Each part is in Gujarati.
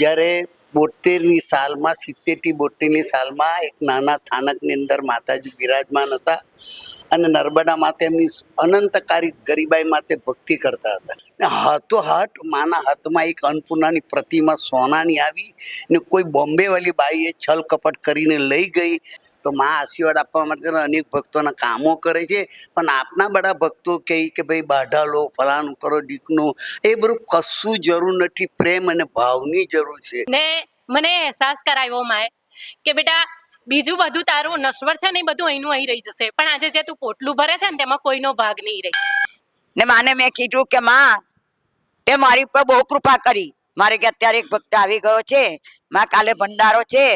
જ્યારે બોતેરની સાલમાં, સિત્તેરથી બોતેરની સાલમાં એક નાના થાનકની અંદર માતાજી બિરાજમાન હતા અને નર્મદા માતા એમની અનંતકારી ગરીબાઈ માતે ભક્તિ કરતા હતા. ને હાથોહાથ માના હાથમાં એક અન્નપૂર્ણાની પ્રતિમા સોનાની આવી ને કોઈ બોમ્બેવાળી બાઈએ છલ કપટ કરીને લઈ ગઈ. તો માં આશીર્વાદ આપવા માટે અનેક ભક્તોના કામો કરે છે. પણ આપના બધા ભક્તો કહે કે ભાઈ, બાઢા લો ફલાનું કરો, ડીકનું. એ બધું કશું જરૂર નથી, પ્રેમ અને ભાવની જરૂર છે. ને મને અહેસાસ કરાવ્યો માએ કે બેટા, બીજું બધું તારું નશ્વર છે ને બધું અહીંનું અહીં રહી જશે. પણ આજે જે તું પોટલું ભરે છે ને તેમાં કોઈનો ભાગ નહીં રહી. ને માને મેં કીધું કે માં એ મારી પર બહુ કૃપા કરી. મારે કે અત્યારે એક ભક્ત આવી ગયો છે, માં કાલે ભંડારો છે.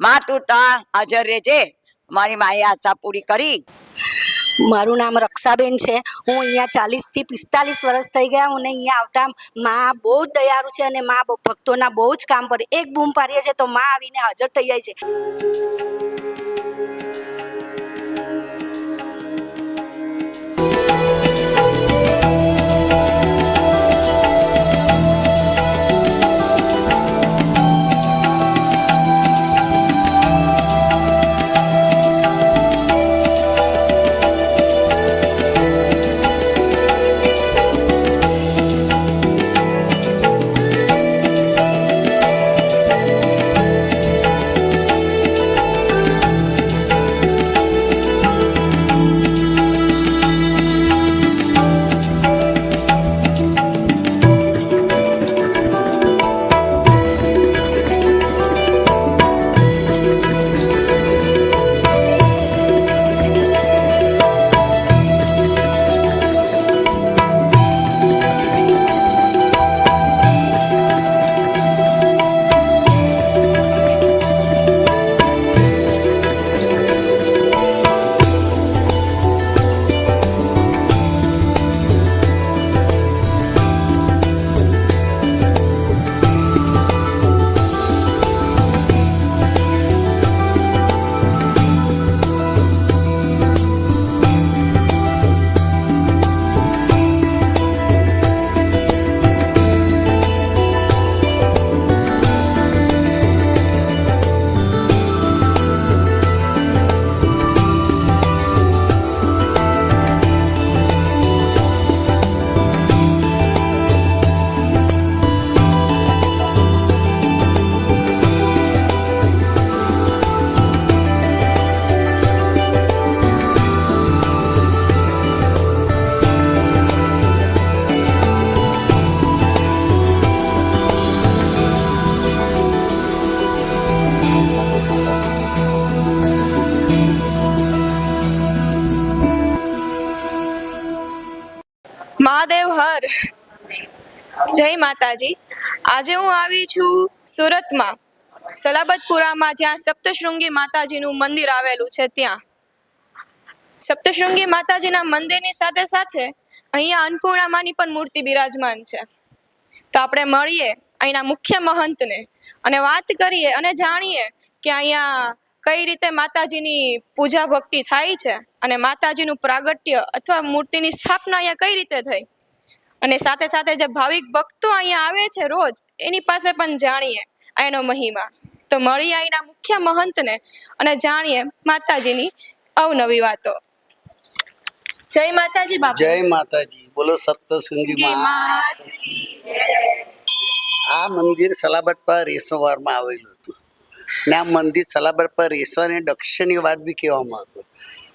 માં, તું ત્યાં હાજર રહેજે. મારી માએ આશા પૂરી કરી. મારું નામ રક્ષાબેન છે. હું અહીંયા ચાલીસથી પિસ્તાલીસ વર્ષ થઈ ગયા. હું અહીંયા આવતા માં બહુ જ દયાળુ છે અને માં ભક્તોના બહુ જ કામ પડે એક બૂમ પાડીએ છે તો માં આવીને હાજર થઈ જાય છે. માતાજી. આજે હું આવી છું સુરતમાં, સલાબતપુરામાં, જ્યાં સપ્તશૃંગી માતાજીનું મંદિર આવેલું છે ત્યાં. સપ્તશૃંગી માતાજીના મંદિરની સાથે સાથે અહીંયા અન્નપૂર્ણામાની પણ મૂર્તિ બિરાજમાન છે. તો આપણે મળીએ અહીંના મુખ્ય મહંતને અને વાત કરીએ અને જાણીએ કે અહીંયા કઈ રીતે માતાજીની પૂજા ભક્તિ થાય છે અને માતાજીનું પ્રાગટ્ય અથવા મૂર્તિની સ્થાપના અહીંયા કઈ રીતે થઈ. અને સાથે સાથે જે ભાવિક ભક્તો અહીંયા આવે છે રોજ એની પાસે પણ જાણીએ એનો મહિમા. તો મળી અહીંના મુખ્ય મહંતને અને જાણીએ માતાજીની અવનવી વાતો. જય માતાજી બાપા. જય માતાજી. બોલો સપ્તશૃંગી માં. આ મંદિર સલાબત પર રેસોવારમાં આવેલું હતું. ને આ મંદિર સલાબત પર રેસવાની દક્ષિણી વાત બી કહેવામાં હતું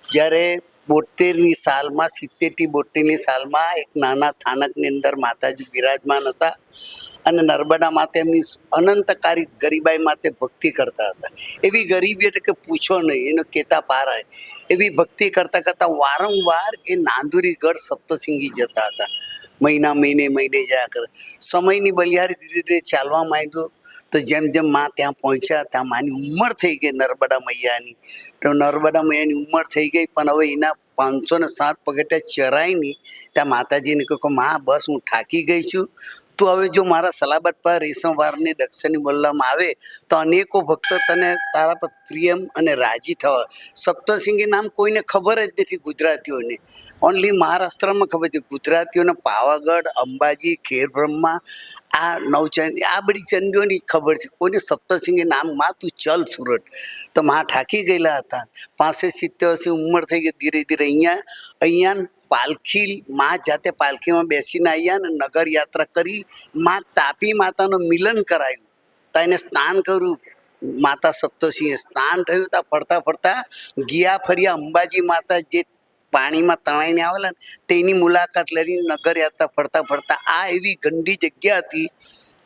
જ્યારે બોતેરની સાલમાં, સિત્તેરથી બોતેરની સાલમાં એક નાના થાનકની અંદર માતાજી બિરાજમાન હતા અને નર્મદા માતે એમની અનંતકારી ગરીબાઈ માતે ભક્તિ કરતા હતા. એવી ગરીબી એટલે કે પૂછો નહીં, એનો કેતા પાર એવી ભક્તિ કરતાં કરતાં વારંવાર એ નાંદુરી ગઢ સપ્તસિંગી જતા હતા. મહિના મહિને મહિને જયા કરે. સમયની બલિહારી ધીરે ધીરે ચાલવા માંડ્યું. તો જેમ જેમ માં ત્યાં પહોંચ્યા, ત્યાં માની ઉંમર થઈ ગઈ નર્મદા મૈયાની. તો નર્મદા મૈયાની ઉંમર થઈ ગઈ, પણ હવે એના પાંચસો ને સાત પગથિયા નહીં ત્યાં માતાજીને કહ્યું કે, માં, બસ, હું થાકી ગઈ છું. તું હવે જો મારા સલાબત પર રેશમવારની દક્ષિણી બોલવામાં આવે, તો અનેકો ભક્તો તને તારા પર પ્રિયમ અને રાજી થવા. સપ્તસિંગી નામ કોઈને ખબર જ નથી ગુજરાતીઓને. ઓનલી મહારાષ્ટ્રમાં ખબર છે. ગુજરાતીઓને પાવાગઢ, અંબાજી, ખેર બ્રહ્મા, આ નવચંદી, આ બધી ચંદીઓની ખબર છે. કોઈને સપ્તસિંહી નામમાં તું ચલ સુરત. તો માં થાકી ગયેલા હતા. પાસે સિત્તેર વર્ષની ઉંમર થઈ ગઈ ધીરે ધીરે. અહીંયા અહીંયા પાલખી માં જાતે પાલખીમાં બેસીને આવ્યા ને નગર યાત્રા કરી. માં તાપી માતાનું મિલન કરાયું. તો એને સ્નાન કર્યું. માતા સપ્તસિંહે સ્નાન થયું. ત્યાં ફરતા ફરતા ગયા ફર્યા અંબાજી માતા જે પાણીમાં તણાઈને આવેલા ને તેની મુલાકાત લઈને નગર યાત્રા ફરતા ફરતા આ એવી ગંદી જગ્યા હતી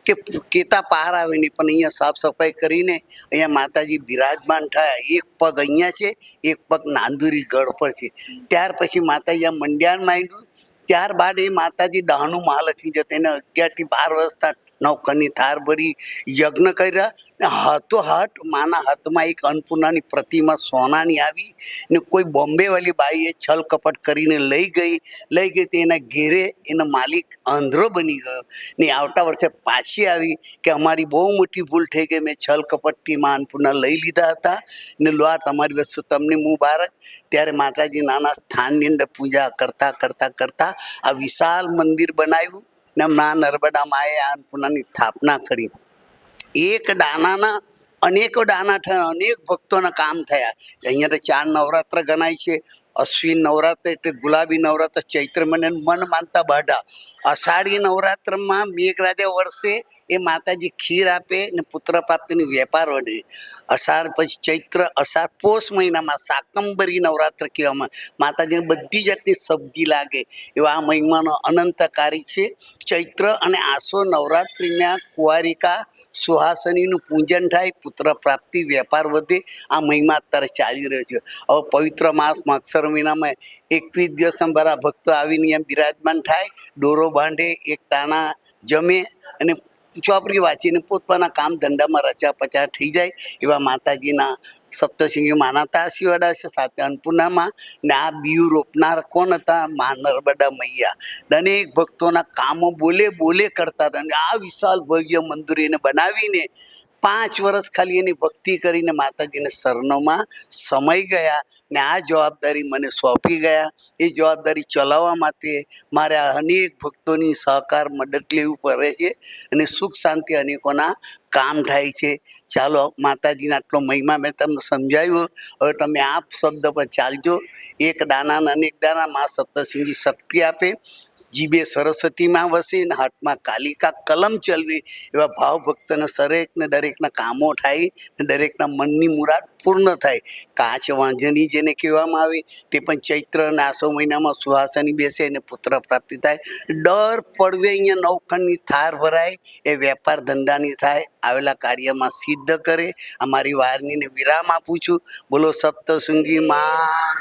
કે કેતા પાર આવે નહીં, પણ અહીંયા સાફ સફાઈ કરીને અહીંયા માતાજી બિરાજમાન થયા. એક પગ અહીંયા છે, એક પગ નાંદુરી ગઢ પર છે. ત્યાર પછી માતાજી આ મંડ્યાન માંડ્યું ત્યારબાદ એ માતાજી દહનું મહાલક્ષ્મી જતા, એને અગિયારથી બાર વર્ષતા નવકરની ધાર ભરી યજ્ઞ કર્યા ને હાથોહાથ માના હાથમાં એક અન્નપૂર્ણાની પ્રતિમા સોનાની આવી ને કોઈ બોમ્બેવાળી બાઈએ છલ કપટ કરીને લઈ ગઈ. લઈ ગઈ તે એના ઘેરે એનો માલિક આંધ્રો બની ગયો ને આવતા વર્ષે પાછી આવી કે અમારી બહુ મોટી ભૂલ થઈ ગઈ. મેં છલ કપટથી માં અન્નપૂર્ણા લઈ લીધા હતા ને લો આ તમારી વસ્તુ તમને મુબારક ત્યારે માતાજી નાના સ્થાનની અંદર પૂજા કરતા કરતા કરતા આ વિશાળ મંદિર બનાવ્યું. ને મા નર્મદા માએ આ અન્નપૂર્ણાની સ્થાપના કરી. એક દાનાના, અનેકો દાના થયા, અનેક ભક્તોના કામ થયા. અહીંયા તો ચાર નવરાત્ર ગણાય છે. અશ્વિન નવરાત્ર એટલે ગુલાબી નવરાત્ર, ચૈત્ર મને મન માનતા બાઢા. અષાઢી નવરાત્રમાં મેઘરાજા વર્ષે એ માતાજી ખીર આપે ને પુત્ર પ્રાપ્તિની વેપાર વધે અષાઢ પછી ચૈત્ર, અષાઢ પોષ મહિનામાં સાકંબરી નવરાત્ર કહેવામાં માતાજીને બધી જાતની સબ્જી લાગે. એવા આ મહિમાનો અનંતકારી છે. ચૈત્ર અને આસો નવરાત્રિના કુવારિકા સુહાસનીનું પૂજન થાય, પુત્ર પ્રાપ્તિ, વેપાર વધે. આ મહિમા અત્યારે ચાલી રહ્યો છે. હવે પવિત્ર માસ અક્ષર મહિનામાં એકવીસ દિવસમાં બરા ભક્તો આવીને એમ બિરાજમાન થાય, દોરો બાંધે, એક તાણા જમે અને ચોપડી વાંચીને પોતપોતાના કામ ધંધામાં રચા પચા થઈ જાય એવા માતાજીના સપ્તસિંહી માનાતા આશીર્વાદ છે સાથે અન્નપૂર્ણામાં ને આ બીયું રોપનાર કોણ હતા? મા નર્મદા મૈયા દરેક ભક્તોના કામો બોલે બોલે કરતા હતા અને આ વિશાલ ભવ્ય મંદિર એને બનાવીને પાંચ વર્ષ ખાલી એની ભક્તિ કરીને માતાજીને શરણોમાં સમય ગયા ને આ જવાબદારી મને સોંપી ગયા. એ જવાબદારી ચલાવવા માટે મારે અનેક ભક્તોની સહકાર, મદદ લેવું પડે છે અને સુખ શાંતિ અનેકોના કામ થાય છે. ચાલો, માતાજીના આટલો મહિમા મેં તમને સમજાવ્યું. હવે તમે આ શબ્દ પર ચાલજો. એક દાનાના અનેક દાના મા સપ્તસિંહજી શક્તિ આપે. જીભે સરસ્વતીમાં વસે ને હાથમાં કાલિકા કલમ ચલવી. એવા ભાવભક્તને સરેકને દરેકના કામો થાય ને દરેકના મનની મુરાદ પૂર્ણ થાય. કાચ વાંજની જેને કહેવામાં આવે, તે પણ ચૈત્ર અને આસો મહિનામાં સુહાસની બેસે અને પુત્ર પ્રાપ્તિ થાય. ડર પડવે અહીંયા નવખંડની થાર ભરાય, એ વેપાર ધંધાની થાય. આવેલા કાર્યમાં સિદ્ધ કરે, અમારી વારનીને વિરામ આપું છું. બોલો, સપ્તશૃંગી માં.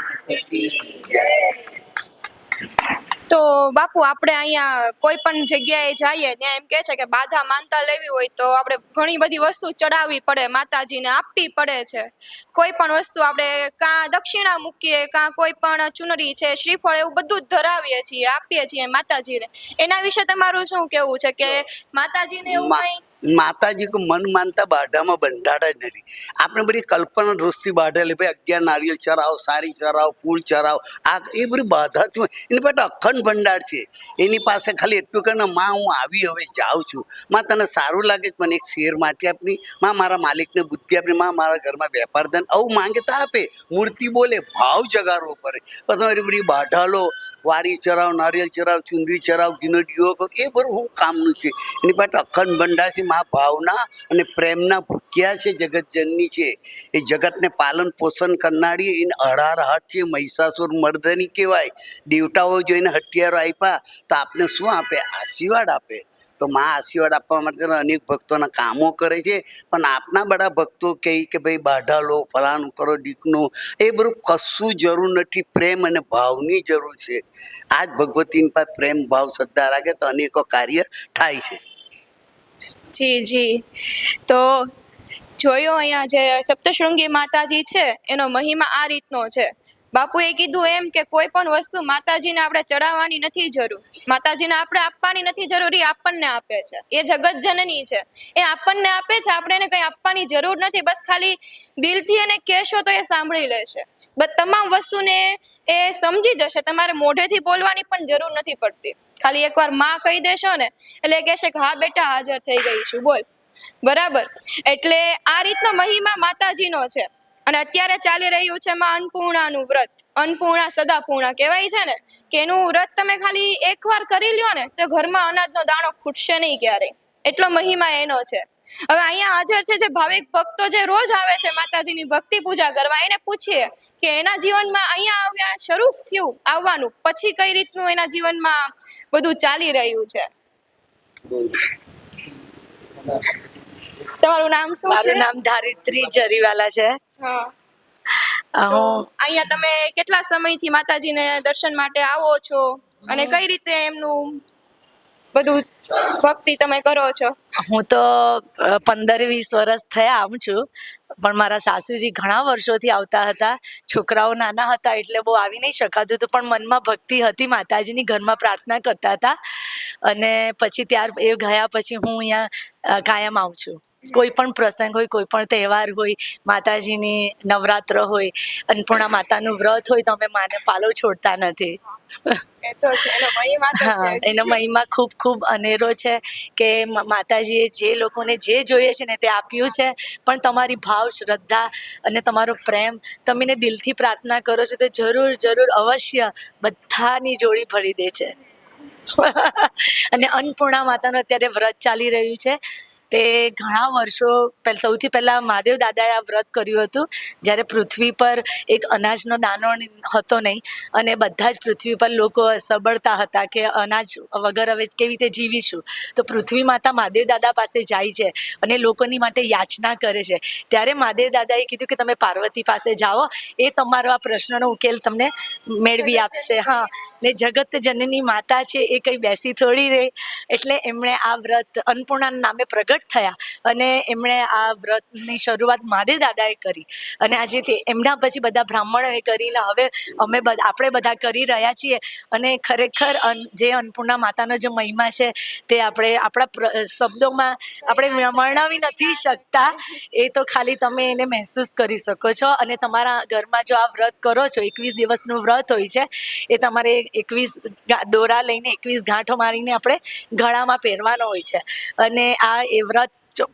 તો બાપુ, આપણે અહીંયા કોઈ પણ જગ્યાએ જઈએ ત્યાં એમ કહે છે કે બાધા માનતા લેવી હોય તો આપણે ઘણી બધી વસ્તુ ચડાવવી પડે, માતાજીને આપવી પડે છે. કોઈ પણ વસ્તુ આપણે કાં દક્ષિણા મૂકીએ, કાં કોઈ પણ ચુનરી છે, શ્રીફળ એવું બધું જ ધરાવીએ છીએ, આપીએ છીએ માતાજીને. એના વિશે તમારું શું કેવું છે કે માતાજીને એવું કંઈ માતાજી કે મન માનતા બાઢામાં બંધાડા જ નથી. આપણે બધી કલ્પના દૃષ્ટિ બાઢા લે ભાઈ, અગિયાર નારિયેળ ચરાવો, સારી ચરાવો, ફૂલ ચરાવો, આ એ બધી બાધા થયું એની પાસે અખંડ ભંડાર છે. એની પાસે ખાલી એટલું કે ને, માં, હું આવી હવે જાઉં છું. માં, તને સારું લાગે મને એક શેર માટે આપની. માં, મારા માલિકને બુદ્ધિ આપની. માં, મારા ઘરમાં વેપાર ધન આવું માંગે તો આપે. મૂર્તિ બોલે, ભાવ જગાડવો પડે. પણ તમારી બધી બાઢાલો વારી ચરાવ, નારિયેળ ચરાવ, ચુંદરી ચરાવ ગીનડીઓ કરો. એ બધું હું કામનું છે. એની પાસે અખંડ ભંડાર છે. મા ભાવના અને પ્રેમના ભૂખ્યા છે, જગતજનની છે. એ જગતને પાલન પોષણ કરનારી એને અઢાર હાથ છે મહિષાસુર મર્દની કહેવાય. દેવતાઓ જોઈને હથિયારો આપ્યા, તો આપને શું આપે? આશીર્વાદ આપે. તો મા આશીર્વાદ આપવા માટે અનેક ભક્તોના કામો કરે છે. પણ આપના બધા ભક્તો કહે કે ભાઈ, બાઢા લો, ફલાણું કરો ડીકનું એ બધું કશું જરૂર નથી. પ્રેમ અને ભાવની જરૂર છે. આ જ ભગવતીની પાસે પ્રેમ, ભાવ, શ્રદ્ધા રાખે તો અનેકો કાર્ય થાય છે. જી જી. તો જોયો અહીંયા જે સપ્તશૃંગી માતાજી છે, એનો મહિમા આ રીતનો છે. બાપુએ કીધું એમ કે કોઈ પણ વસ્તુ માતાજીને આપણે ચડાવવાની નથી જરૂર. માતાજીને આપણે આપવાની નથી જરૂરી આપણને આપે છે. એ જગત જનની છે. એ આપણને આપે છે, આપણે એને કંઈ આપવાની જરૂર નથી. બસ ખાલી દિલથી એને કહેશો તો એ સાંભળી લેશે. બસ તમામ વસ્તુને એ સમજી જશે. તમારે મોઢેથી બોલવાની પણ જરૂર નથી પડતી. ખાલી એકવારમાં કહી દેશો ને, એટલે કહેશે કે, હા, બેટા, હાજર થઈ ગઈ છું. બોલ. બરાબર? એટલે આ રીતનો મહિમા માતાજીનો છે. અને અત્યારે ચાલી રહ્યું છે માં અન્નપૂર્ણાનું વ્રત. અન્નપૂર્ણા સદાપૂર્ણા કહેવાય છે ને, કે એનું વ્રત તમે ખાલી એકવાર કરી લ્યો ને, તો ઘરમાં અનાજનો દાણો ખૂટશે નહીં ક્યારેય. એટલો મહિમા એનો છે. હવે અહીંયા હાજર છે જે ભાવિક ભક્તો જે રોજ આવે છે માતાજીની ભક્તિ પૂજા કરવા એને પૂછીએ કે એના જીવનમાં અહીંયા આવ્યા શરૂ થયું? આવવાનું? પછી કઈ રીતનું એના જીવનમાં બધું ચાલી રહ્યું છે? તમારું નામ શું છે? મારું નામ ધારિત્રી જરીવાલા છે. હું. અહીંયા તમે કેટલા સમયથી માતાજીને દર્શન માટે આવો છો? અને કઈ રીતે એમનું બધું ભક્તિ તમે કરો છો? હું તો પંદર વીસ વર્ષ થયા આમ છું. પણ મારા સાસુજી ઘણા વર્ષોથી આવતા હતા. છોકરાઓ નાના હતા એટલે બહુ આવી નહીં શકાતું હતું. પણ મનમાં ભક્તિ હતી માતાજીની. ઘરમાં પ્રાર્થના કરતા હતા. અને પછી ત્યાર એ ગયા પછી હું અહીંયા કાયમ આવું છું. કોઈ પણ પ્રસંગ હોય કોઈ પણ તહેવાર હોય માતાજીની નવરાત્ર હોય અન્નપૂર્ણા માતાનું વ્રત હોય તો અમે માને પાલો છોડતા નથી. એનો મહિમા ખૂબ ખૂબ અનેરો છે કે માતાજીએ જે લોકોને જે જોઈએ છે ને તે આપ્યું છે પણ તમારી ભાવ શ્રદ્ધા અને તમારો પ્રેમ તમે દિલથી પ્રાર્થના કરો છો તો જરૂર જરૂર અવશ્ય બધાની જોડી ભરી દે છે. અને અન્નપૂર્ણા માતાનું અત્યારે વ્રત ચાલી રહ્યું છે. તે ઘણા વર્ષો પહેલાં, સૌથી પહેલાં મહાદેવ દાદાએ આ વ્રત કર્યું હતું, જ્યારે પૃથ્વી પર એક અનાજનો દાનો હતો નહીં, અને બધા જ પૃથ્વી પર લોકો સબળતા હતા કે અનાજ વગર હવે કેવી રીતે જીવીશું? તો પૃથ્વી માતા મહાદેવ દાદા પાસે જાય છે અને લોકોની માટે યાચના કરે છે. ત્યારે મહાદેવ દાદાએ કીધું કે તમે પાર્વતી પાસે જાઓ, એ તમારો આ પ્રશ્નનો ઉકેલ તમને મેળવી આપશે. હા, ને જગત જનની માતા છે એ કંઈ બેસી થોડી રહે, એટલે એમણે આ વ્રત અન્નપૂર્ણાના નામે પ્રગટ થયા અને એમણે આ વ્રતની શરૂઆત મહાદેવ દાદાએ કરી. અને આજે એમના પછી બધા બ્રાહ્મણોએ કરીને હવે અમે આપણે બધા કરી રહ્યા છીએ. અને ખરેખર જે અન્નપૂર્ણા માતાનો જે મહિમા છે તે આપણે આપણા શબ્દોમાં આપણે વર્ણવી નથી શકતા. એ તો ખાલી તમે એને મહેસૂસ કરી શકો છો. અને તમારા ઘરમાં જો આ વ્રત કરો છો, એકવીસ દિવસનું વ્રત હોય છે, એ તમારે એકવીસ દોરા લઈને એકવીસ ગાંઠો મારીને આપણે ગળામાં પહેરવાનો હોય છે. અને આ એ વ્રત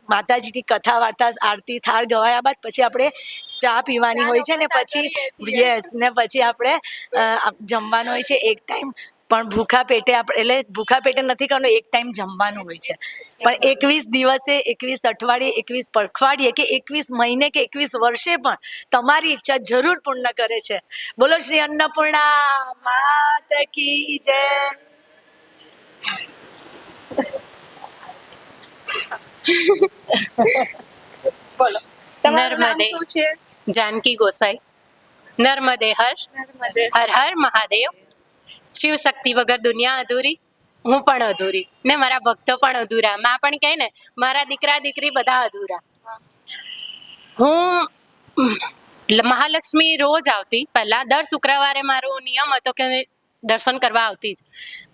માતાજીની કથા વાર્તા આરતી થાળ ગવાયા બાદ પછી આપણે ચા પીવાની હોય છે ને પછી યસ ને પછી આપણે જમવાનું હોય છે એક ટાઈમ પણ ભૂખા પેટે આપણે એટલે ભૂખા પેટે નથી કરવાનું એક ટાઈમ જમવાનું હોય છે. પણ એકવીસ દિવસે એકવીસ અઠવાડિયે એકવીસ પખવાડિયે કે એકવીસ મહિને કે એકવીસ વર્ષે પણ તમારી ઈચ્છા જરૂર પૂર્ણ કરે છે. બોલો શ્રી અન્નપૂર્ણા માત કી જય. તમારું નામ. શું છે? જાનકી ગોસાઈ. નર્મદે હર હર હર મહાદેવ. શિવ શક્તિ વગર દુનિયા અધૂરી. હું પણ અધૂરી. ને મારા ભક્તો પણ અધૂરા. માં પણ કહે ને મારા દીકરા દીકરી બધા અધૂરા. હું મહાલક્ષ્મી રોજ આવતી. પહેલા દર શુક્રવારે મારો નિયમ હતો કે દર્શન કરવા આવતી જ.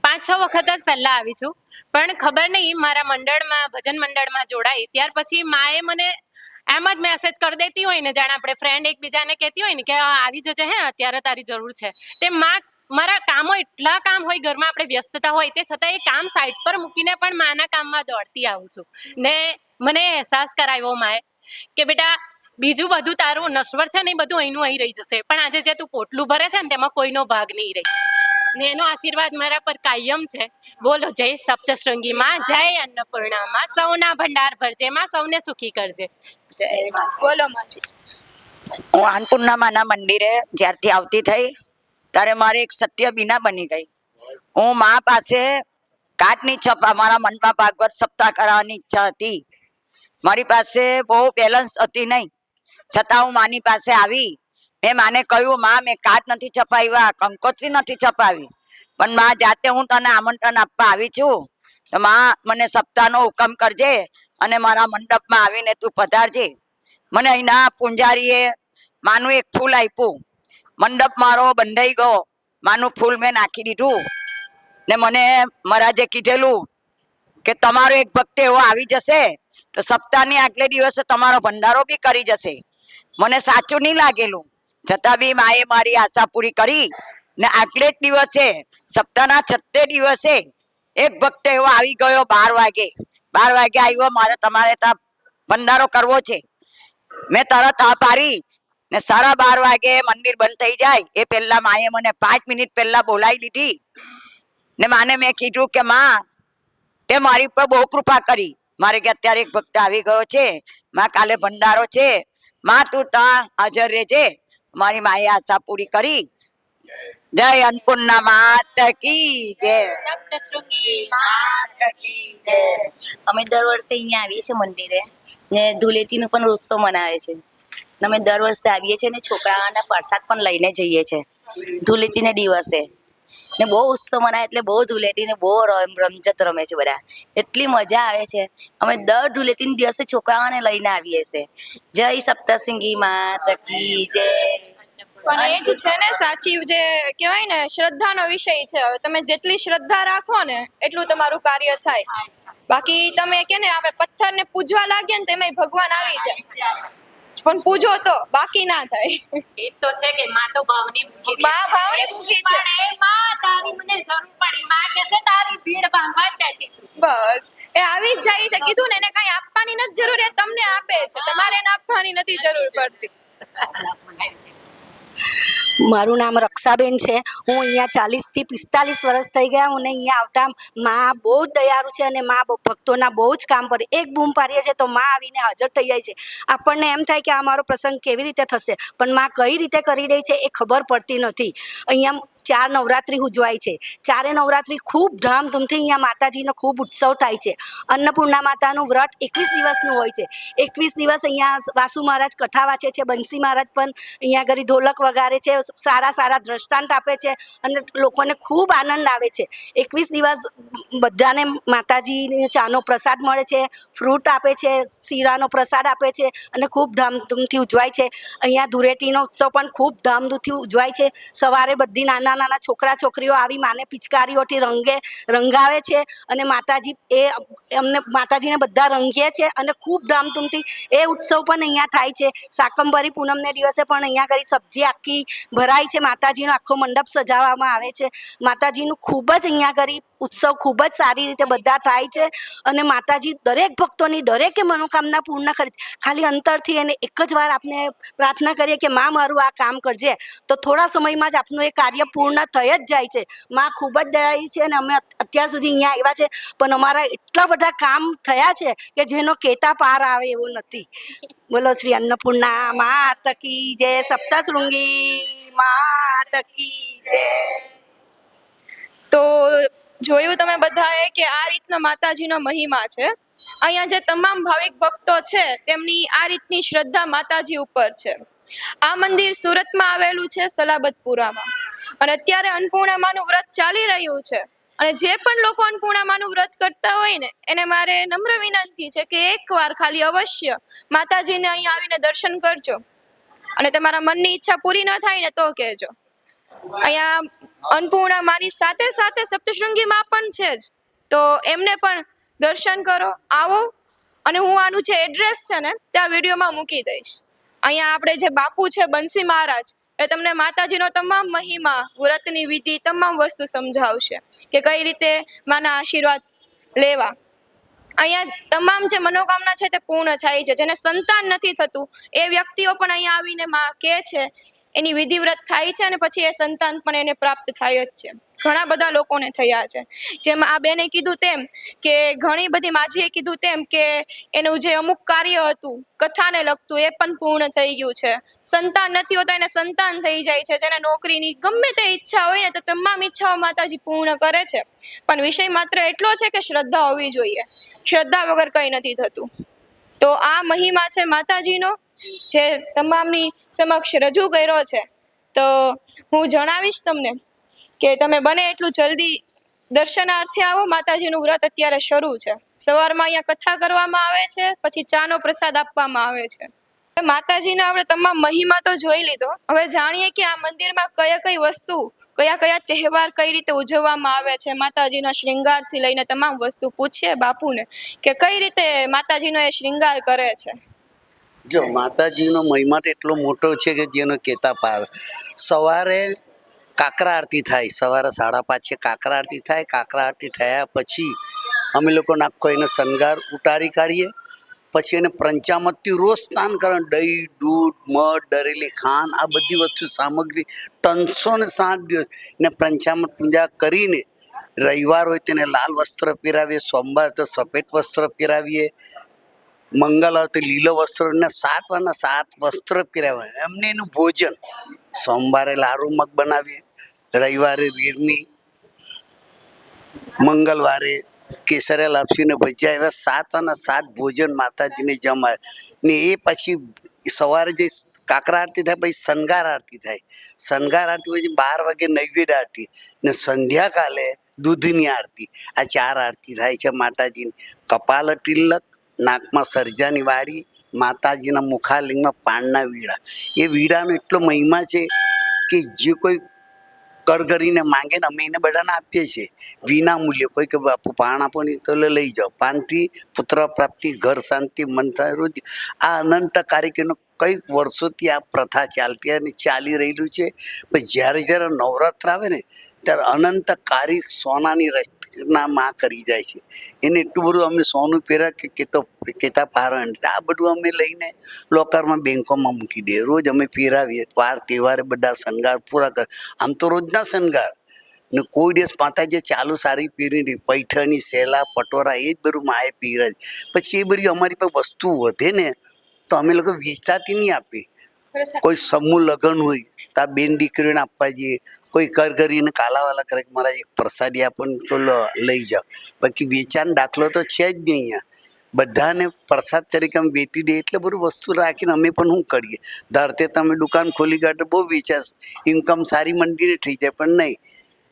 પાંચ છ વખત જ પહેલા આવી છું. પણ ખબર નહીં, મારા મંડળમાં, ભજન મંડળમાં જોડાઈ. ત્યાર પછી માએ મને એમ જ મેસેજ કરી દેતી હોય ને, જાણે આપણે ફ્રેન્ડ એકબીજાને કહેતી હોય ને કે આવી જજે, હે, અત્યારે તારી જરૂર છે. તે માં મારા કામો એટલા કામ હોય, ઘરમાં આપણે વ્યસ્તતા હોય, તે છતાં એ કામ સાઈડ પર મૂકીને પણ માના કામમાં દોડતી આવું છું. ને મને અહેસાસ કરાવ્યો માએ કે, બેટા, બીજું બધું તારું નશ્વર છે ને, એ બધું અહીંનું અહીં રહી જશે. પણ આજે જે તું પોટલું ભરે છે ને, તેમાં કોઈનો ભાગ નહીં રહી. ને એનો આશીર્વાદ મારા પર કાયમ છે. બોલો જય સપ્તશૃંગીમાં જય અન્નપૂર્ણા માં સૌના ભંડાર ભરજે માં સૌને સુખી કરજે. જય બોલો માજી હું અન્નપૂર્ણામાના મંદિરે જ્યારથી આવતી થઈ ત્યારે મારે એક સત્ય બીના બની ગઈ. હું મા પાસે કાટની છપા મારા મનમાં ભાગવત સપ્તાહ કરાવવાની ઈચ્છા હતી. મારી પાસે બહુ બેલેન્સ હતી નહીં. છતાં હું માની પાસે આવી મેં માને કહ્યું, માં, મેં કાચ નથી છપાવ્યા, કંકોત્રી નથી છપાવી. પણ માં, જાતે હું તને આમંત્રણ આપવા આવી છું. તો માં, મને સપ્તાહનો હુકમ કરજે અને મારા મંડપમાં આવીને તું પધારજે. મને અહીંના પૂંજારીએ માનું એક ફૂલ આપ્યું. મંડપ મારો બંધાઈ ગયો. માનું ફૂલ મેં નાખી દીધું. ને મને મહારાજે કીધેલું કે, તમારો એક ભક્ત એવો આવી જશે, તો સપ્તાહની આગલે દિવસે તમારો ભંડારો બી કરી જશે. મને સાચું નહીં લાગેલું. છતાં બી માએ મારી આશા પૂરી કરી ને આટલે જ દિવસે, સપ્તાહના છઠ્ઠે દિવસે એક ભક્ત એવો આવી ગયો બાર વાગે. બાર વાગે આવ્યો, મારે તમારે ત્યાં ભંડારો કરવો છે. મેં તરત આ પાડી ને સાડા બાર વાગે મંદિર બંધ થઈ જાય. એ પહેલા માએ મને પાંચ મિનિટ પહેલા બોલાવી દીધી ને માને મેં કીધું કે, માં, તે મારી પર બહુ કૃપા કરી. મારે કે અત્યારે એક ભક્ત આવી ગયો છે. માં, કાલે ભંડારો છે. માં, તું ત્યાં હાજર રહેજે. મારી માએ આશા પૂરી કરી. જય અન્નપૂર્ણા માત કી જય. માત કી જય. અમે દર વર્ષે અહીંયા આવીએ છીએ મંદિરે ને ધૂળેટીનો પણ ઉત્સવ મનાવે છે. અમે દર વર્ષે આવીએ છીએ ને છોકરાઓના પ્રસાદ પણ લઈને જઈએ છીએ. ધૂળેટીના દિવસે. ને બહુ ઉત્સવ મનાય એટલે બહુ ધૂળેટીને બહુ રમ, રમઝટ રમે છે બધા. એટલી મજા આવે છે. અમે દર ધૂળેટીના દિવસે છોકરાઓને લઈને આવીએ છીએ. જય સપ્તસિંગી માત કી જય. પણ એ જ છે ને સાચી જે કહેવાય ને, શ્રદ્ધાનો વિષય છે. તમે જેટલી શ્રદ્ધા રાખો ને, એટલું તમારું કાર્ય થાય. બાકી તમે કે ને, આપણે પથ્થરને પૂજવા લાગીએ ને તેમાં ભગવાન આવી જાય. પણ પૂજો તો બાકી ના થાય. એ તો છે કે માં તો ભાવની મૂકી છે. માં ભાવની મૂકી છે. પણ એ માં તારી મને જરૂર પડી. માં છે તારી ભીડ ભાંગવા બેઠી છું. બસ. એ આવી જ જાય છે. કીધું ને એને કઈ આપવાની નથી જરૂર એ તમને આપે છે. તમારે એને આપવાની નથી જરૂર પડતી. મારું નામ રક્ષાબેન છે. હું અહીંયા ચાલીસથી પિસ્તાલીસ વર્ષ થઈ ગયા હું અહીંયા આવતા મા બહુ જ દયાળુ છે અને મા ભક્તોના બહુ જ કામ પર એક બૂમ પાડીએ છીએ તો મા આવીને હાજર થઈ જાય છે. આપણને એમ થાય કે આ મારો પ્રસંગ કેવી રીતે થશે? પણ મા કઈ રીતે કરી રહી છે એ ખબર પડતી નથી. અહીંયા ચાર નવરાત્રિ ઉજવાય છે. ચારે નવરાત્રિ ખૂબ ધામધૂમથી અહીંયા માતાજીનો ખૂબ ઉત્સવ થાય છે. અન્નપૂર્ણા માતાનું વ્રત એકવીસ દિવસનું હોય છે. એકવીસ દિવસ અહીંયા વાસુ મહારાજ કથા વાંચે છે. બંસી મહારાજ પણ અહીંયા આગળ ઢોલક વગાડે છે, સારા સારા દ્રષ્ટાંત આપે છે અને લોકોને ખૂબ આનંદ આવે છે. એકવીસ દિવસ બધાને માતાજીને ચાનો પ્રસાદ મળે છે, ફ્રૂટ આપે છે, શીરાનો પ્રસાદ આપે છે અને ખૂબ ધામધૂમથી ઉજવાય છે. અહીંયા ધૂળેટીનો ઉત્સવ પણ ખૂબ ધામધૂમથી ઉજવાય છે. સવારે બધી નાના નાના છોકરા છોકરીઓ આવી માને પિચકારીઓથી રંગે, રંગાવે છે અને માતાજી એ અમને માતાજીને બધા રંગીએ છે અને ખૂબ ધામધૂમથી એ ઉત્સવ પણ અહીંયા થાય છે. શાકંભરી પૂનમને દિવસે પણ અહીંયા કરી સબ્જી આખી ભરાય છે. માતાજીનો આખો મંડપ સજાવવામાં આવે છે. માતાજીનું ખૂબ જ અહીંયા કરી ઉત્સવ ખૂબ જ સારી રીતે બધા થાય છે. અને માતાજી દરેક ભક્તોની દરેકે મનોકામના પૂર્ણ કરે ખાલી અંતરથી એને એક જ વાર આપણે પ્રાર્થના કરીએ કે માં, મારું આ કામ કરજે. તો થોડા સમયમાં જ આપનું એ કાર્ય પૂર્ણ થઈ જ જાય છે. માં ખૂબ જ દયાળી છે અને અમે અત્યાર સુધી અહીંયા આવ્યા છે. પણ અમારા એટલા બધા કામ થયા છે કે જેનો કેતા પાર આવે એવો નથી. બોલો શ્રી અન્નપૂર્ણા, માત કી જય, સપ્તશૃંગી, માત કી જય. તો જોયું તમે બધાએ કે આ રીતનો માતાજીનો મહિમા છે. અહીંયા જે તમામ ભાવિક ભક્તો છે, તેમની આ રીતની શ્રદ્ધા માતાજી ઉપર છે. આ મંદિર સુરતમાં આવેલું છે, સલાબતપુરામાં. અને અત્યારે અન્નપૂર્ણામાનું વ્રત ચાલી રહ્યું છે. અને જે પણ લોકો અન્નપૂર્ણામાનું વ્રત કરતા હોય ને, એને મારે નમ્ર વિનંતી છે કે એકવાર ખાલી અવશ્ય માતાજીને અહીંયા આવીને દર્શન કરજો. અને તમારા મનની ઈચ્છા પૂરી ન થાય ને તો કહેજો. અહીંયા અન્નપૂર્ણામાની સાથે સાથે સપ્તશૃંગીમાં પણ છે જ. તો એમને પણ દર્શન કરો, આવો. અને હું આનું જે એડ્રેસ છે ને ત્યાં વિડીયોમાં મૂકી દઈશ. અહીંયા આપણે જે બાપુ છે, બંસી મહારાજ એ તમને માતાજીનો તમામ મહિમા, વ્રતની વિધિ, તમામ વસ્તુ સમજાવશે કે કઈ રીતે માના આશીર્વાદ લેવા. અહીંયા તમામ જે મનોકામના છે તે પૂર્ણ થાય છે. જેને સંતાન નથી થતું, એ વ્યક્તિઓ પણ અહીંયા આવીને માં કહે છે એની વિધિવ્રત થાય છે અને પછી એ સંતાન પણ એને પ્રાપ્ત થાય જ છે. ઘણા બધા લોકોને થયા છે. જેમ આ બેને કીધું તેમ કે, ઘણી બધી માજીએ કીધું તેમ કે, એનું જે અમુક કાર્ય હતું, કથાને લગતું, એ પણ પૂર્ણ થઈ ગયું છે. સંતાન નથી હોતા, એને સંતાન થઈ જાય છે. જેને નોકરીની ગમે તે ઈચ્છા હોય ને, તો તમામ ઈચ્છાઓ માતાજી પૂર્ણ કરે છે. પણ વિષય માત્ર એટલો છે કે શ્રદ્ધા હોવી જોઈએ. શ્રદ્ધા વગર કંઈ નથી થતું. તો આ મહિમા છે માતાજીનો. જે તમામની સમક્ષ રજૂ કર્યો છે, તો હું જણાવીશ તમને કે તમે બને એટલું જલ્દી દર્શનાર્થે આવો. માતાજીનું વ્રત અત્યારે શરૂ છે. સવારમાં અહીંયા કથા કરવામાં આવે છે, પછી ચાનો પ્રસાદ આપવામાં આવે છે. માતાજીના આપણે તમામ મહિમા તો જોઈ લીધો. હવે જાણીએ કે આ મંદિરમાં કયા કઈ વસ્તુ, કયા કયા તહેવાર કઈ રીતે ઉજવવામાં આવે છે. માતાજીના શ્રૃંગારથી લઈને તમામ વસ્તુ પૂછીએ બાપુને કે કઈ રીતે માતાજીનો એ શ્રૃંગાર કરે છે. જો માતાજીનો મહિમા એટલો મોટો છે કે જેનો કહેતા પાર. સવારે કાકરા આરતી થાય, સવારે સાડા પાંચે કાકરા આરતી થાય. કાકરા આરતી થયા પછી અમે લોકો નાખો એને શણગાર ઉતારી કાઢીએ. પછી એને પંચામતથી રોજ સ્નાન કરવાનું. દહીં, દૂધ, મધ ડરેલી ખાંડ, આ બધી વસ્તુ સામગ્રી ત્રણસો ને સાત દિવસ ને પંચામત પૂજા કરીને રવિવાર હોય તેને લાલ વસ્ત્ર પહેરાવીએ, સોમવાર તો સફેદ વસ્ત્ર પહેરાવીએ. મંગળ હોય લીલો વસ્ત્ર ને સાત વસ્ત્ર પહેરાવે એમને એનું ભોજન સોમવારે લાડુ મગ બનાવીએ, રવિવારે રીરની મંગળવારે કેસરિયા લાપસીને ભજીયા એવા સાત અને સાત ભોજન માતાજીને જમાય. ને એ પછી સવારે જે કાકરા આરતી થાય, પછી શણગાર આરતી થાય. શણગાર આરતી પછી બાર વાગે નૈવેદ્ય આરતી ને સંધ્યાકાલે દૂધની આરતી. આ ચાર આરતી થાય છે માતાજીની. કપાલ તિલક નાકમાં સરજાની વાડી, માતાજીના મુખાલિંગમાં પાનના વીડા એ વીડાનો એટલો મહિમા છે કે જે કોઈ કરગરીને માંગે ને અમે એને બધાને આપીએ છીએ. વિના મૂલ્ય. કોઈ કે બાપુ પાન આપો ને તો લઈ જાઓ. પાનથી પુત્ર પ્રાપ્તિ, ઘર શાંતિ, મન રોજ. આ અનંત કાર્યક્રમનો કંઈક વર્ષોથી આ પ્રથા ચાલતી અને ચાલી રહેલું છે. પણ જ્યારે જ્યારે નવરાત્ર આવે ને, ત્યારે અનંત કારી સોનાની રચના માં કરી જાય છે. એને એટલું બધું અમે સોનું પહેરા કે કેતો કેતા પારણ આ બધું અમે લઈને લોકરમાં બેંકોમાં મૂકી દઈએ. રોજ અમે પહેરાવીએ. વાર તહેવારે બધા શણગાર પૂરા કર. આમ તો રોજના શણગાર. ને કોઈ દિવસ માતાજી ચાલુ સારી પહેરીને પૈઠણી સેલા પટોરા એ જ બધું માએ પહેરે છે પછી એ બધી અમારી પાસે વસ્તુ વધે ને તો અમે લોકો વેચાતી નહીં આપી કોઈ સમૂહ લગ્ન હોય આ બેન દીકરીઓને આપવા જઈએ. કોઈ કર કરીને કાલાવાલા કરે કે મારા એક પ્રસાદી આપણને તો લઈ જાઓ. બાકી વેચાણ દાખલો તો છે જ નહીં અહીંયા. બધાને પ્રસાદ તરીકે અમે વેચી દઈએ એટલે બધું વસ્તુ રાખીને અમે પણ શું કરીએ? ધારતે તમે દુકાન ખોલી કાઢો બહુ વેચાશ ઇન્કમ સારી મંદીને થઈ જાય, પણ નહીં.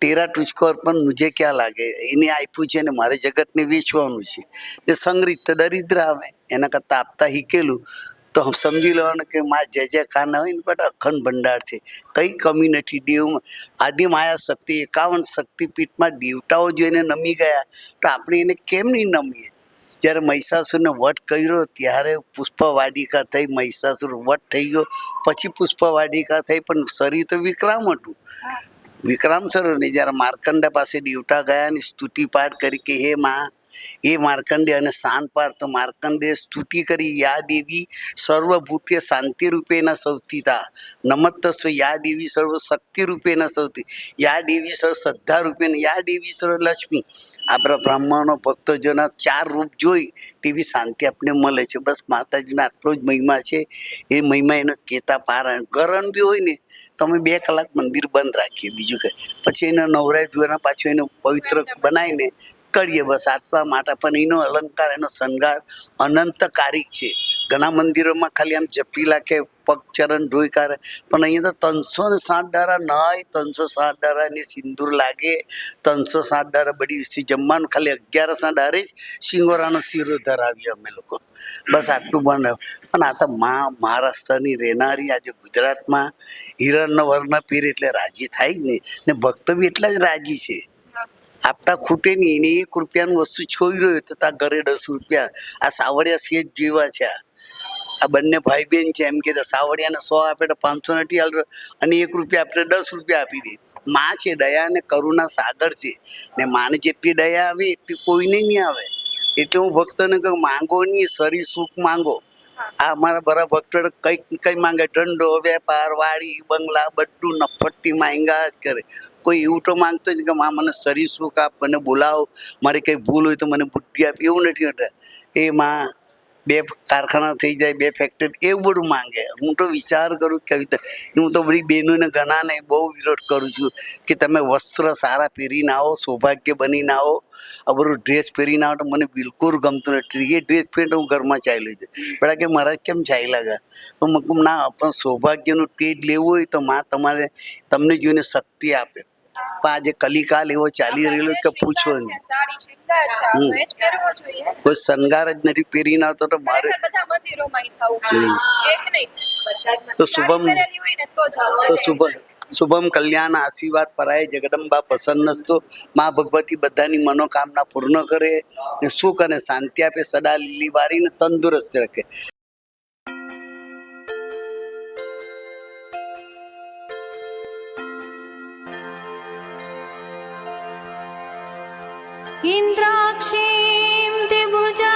તેરા ટુચકો પણ મુજે ક્યાં લાગે? એને આપ્યું છે ને મારે જગતને વેચવાનું છે. એ સંગ્રહિત દરિદ્ર આવે. એના કરતાં આપતા હિકેલું તો સમજી લેવાનું કે માં જય જય ખાના હોય ને બટ અખંડ ભંડાર છે. કંઈ કમી નથી. દેવમાં આદિ માયા શક્તિ એકાવન શક્તિપીઠમાં દેવતાઓ જોઈને નમી ગયા. તો આપણે એને કેમ નહીં નમીએ? જ્યારે મહિષાસુરને વટ કર્યો ત્યારે પુષ્પવાડિકા થઈ મહિષાસુર વટ થઈ ગયો. પછી પુષ્પવાડિકા થઈ પણ શરીર તો વિક્રામ હતું. વિક્રામ સરોને જ્યારે માર્કંડા પાસે દેવતા ગયા ને સ્તુતિ પાઠ કરી કે હે માં એ માર્કંડે અને શાંત પાર તો માર્કંડે સ્તુતિ કરી યા દેવી સર્વભૂત્ય શાંતિ રૂપેના સૌથિતા નમસ્તસ્વ યા દેવી સર્વ શક્તિ રૂપેના સૌથી. યા દેવી સર્વ શ્રદ્ધા રૂપેના. યા દેવી સર્વ લક્ષ્મી આપણા બ્રાહ્મણો ભક્તજોના ચાર રૂપ જોઈ તેવી શાંતિ આપણને મળે છે. બસ માતાજીનો આટલો જ મહિમા છે. એ મહિમા એનો કહેતા પારાયણ. ગરણ બી હોય ને, તમે બે કલાક મંદિર બંધ રાખીએ બીજું કંઈ. પછી એને નવરાય ધોવાના પાછું એને પવિત્ર બનાવીને કરીએ બસ. આત્મા માટે પણ એનો અલંકાર, એનો શણગાર અનંતકારિક છે. ઘણા મંદિરોમાં ખાલી આમ જપી લાખે પગચરણ ધોઈ કાઢે. પણ અહીંયા તો ત્રણસો ને સાત દારા નાય, ત્રણસો સાત દારાની સિંદૂર લાગે. ત્રણસો સાત દારા બધી વિશે જમવાનું ખાલી અગિયારસના દારે જ સિંગોરાનો શીરો ધરાવીએ અમે લોકો. બસ આટલું પણ પણ આ તો મા, મહારાષ્ટ્રની રહેનારી આજે ગુજરાતમાં હિરણનો વર્ણ પીર એટલે રાજી થાય જ નહીં. ને ભક્તો બી એટલા જ રાજી છે. આપતા ખૂટે નહીં, એને એક રૂપિયાનું વસ્તુ છોઈ રહ્યો તો તા ઘરે દસ રૂપિયા. આ સાવડિયા સેજ જેવા છે આ. બંને ભાઈ બહેન છે, એમ કે સાવડિયાને સો આપે તો પાંચસો નથી હાલ અને એક રૂપિયા આપણે દસ રૂપિયા આપી દે. માં છે, દયા અને કરુણા સાગર છે. ને માને જેટલી દયા આવે, એટલી કોઈને નહીં આવે. એટલે હું ભક્તોને કહું, માંગો નહીં સરી સુખ માંગો. આ અમારા બરા ભક્તો કંઈક કંઈ માંગે ઢંડો વેપાર, વાડી, બંગલા બધું નફટ્ટી માંગ્યા જ કરે. કોઈ એવું તો માંગતો જ કે, મા, મને શરીર સુખ આપ, મને બોલાવો. મારી કંઈ ભૂલ હોય તો મને બુદ્ધિ આપ. એવું નથી હોતા. એ માં બે કારખાના થઈ જાય બે ફેક્ટરી એવું બધું માંગે. હું તો વિચાર કરું કવિતા હું તો બધી બહેનોને ઘણાને બહુ વિરોધ કરું છું કે તમે વસ્ત્ર સારા પહેરીને આવો સૌભાગ્ય બનીને આવો. આ બધું ડ્રેસ પહેરીને આવો તો મને બિલકુલ ગમતું નથી. એ ડ્રેસ પહેરીને હું ઘરમાં ચાલ્યું છે બધા કે મારા કેમ ચાલ્યા ગયા? તો મેં ના પણ સૌભાગ્યનું તેજ લેવું હોય તો માં તમારે તમને જોઈને શક્તિ આપે. પણ આજે કલિકાલ એવો ચાલી રહેલો કે પૂછો નહીં. કોઈ શણગાર જ નથી પહેરી ના તો મારે તો શુભમ- તો. શુભમ શુભમ કલ્યાણ આશીર્વાદ પરાય જગદંબા પ્રસન્ન સ્તો મા ભગવતી બધાની મનોકામના પૂર્ણ કરે ને સુખ અને શાંતિ આપે સદા લીલી વારીને તંદુરસ્ત રાખે. इन्द्राक्षीं द्विभुजां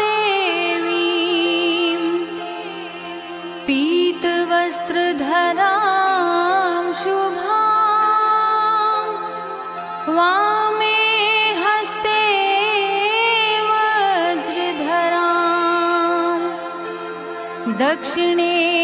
देवीं पीतवस्त्रधरां शुभां वामे हस्ते वज्रधरां दक्षिणे